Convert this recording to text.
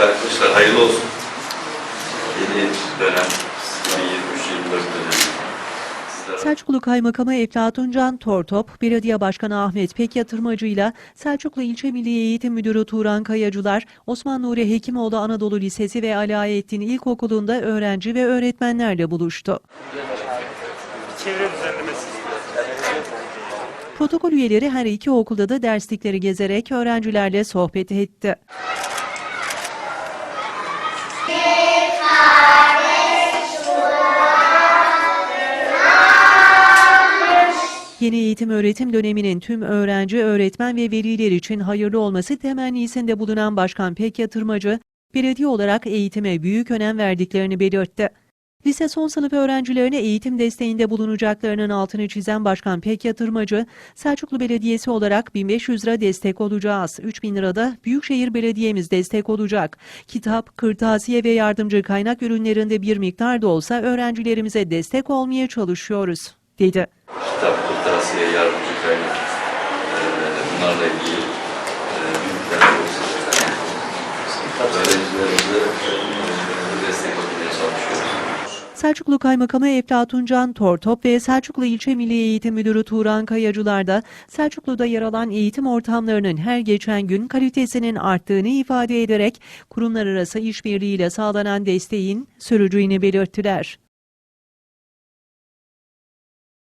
arkadaşlar hayırlı olsun. Yeni dönem 2023-2024 dönemi. Selçuklu Kaymakamı Eflatun Can Tortop, Belediye Başkanı Ahmet Pek Yatırmacı ile Selçuklu İlçe Milli Eğitim Müdürü Turan Kayacılar, Osman Nuri Hekimoğlu Anadolu Lisesi ve Alaettin İlkokulu'nda öğrenci ve öğretmenlerle buluştu. çevre düzenlemesi. Protokol üyeleri her iki okulda da derslikleri gezerek öğrencilerle sohbet etti. Yeni eğitim öğretim döneminin tüm öğrenci, öğretmen ve veliler için hayırlı olması temennisinde bulunan Başkan Pek Yatırmacı, belediye olarak eğitime büyük önem verdiklerini belirtti. Lise son sınıf öğrencilerine eğitim desteğinde bulunacaklarının altını çizen Başkan Pek Yatırmacı, Selçuklu Belediyesi olarak 1500 lira destek olacağız. 3000 lira da Büyükşehir Belediye'miz destek olacak. Kitap, kırtasiye ve yardımcı kaynak ürünlerinde bir miktar da olsa öğrencilerimize destek olmaya çalışıyoruz, dedi. Kırtasiye, yardımcı kaynak eee, bunlarla ilgili olmaya çalışıyoruz. Selçuklu Kaymakamı Eflatun Can Tortop ve Selçuklu İlçe Milli Eğitim Müdürü Turan Kayacılar da Selçuklu'da yer alan eğitim ortamlarının her geçen gün kalitesinin arttığını ifade ederek kurumlar arası işbirliğiyle sağlanan desteğin sürücüğünü belirttiler.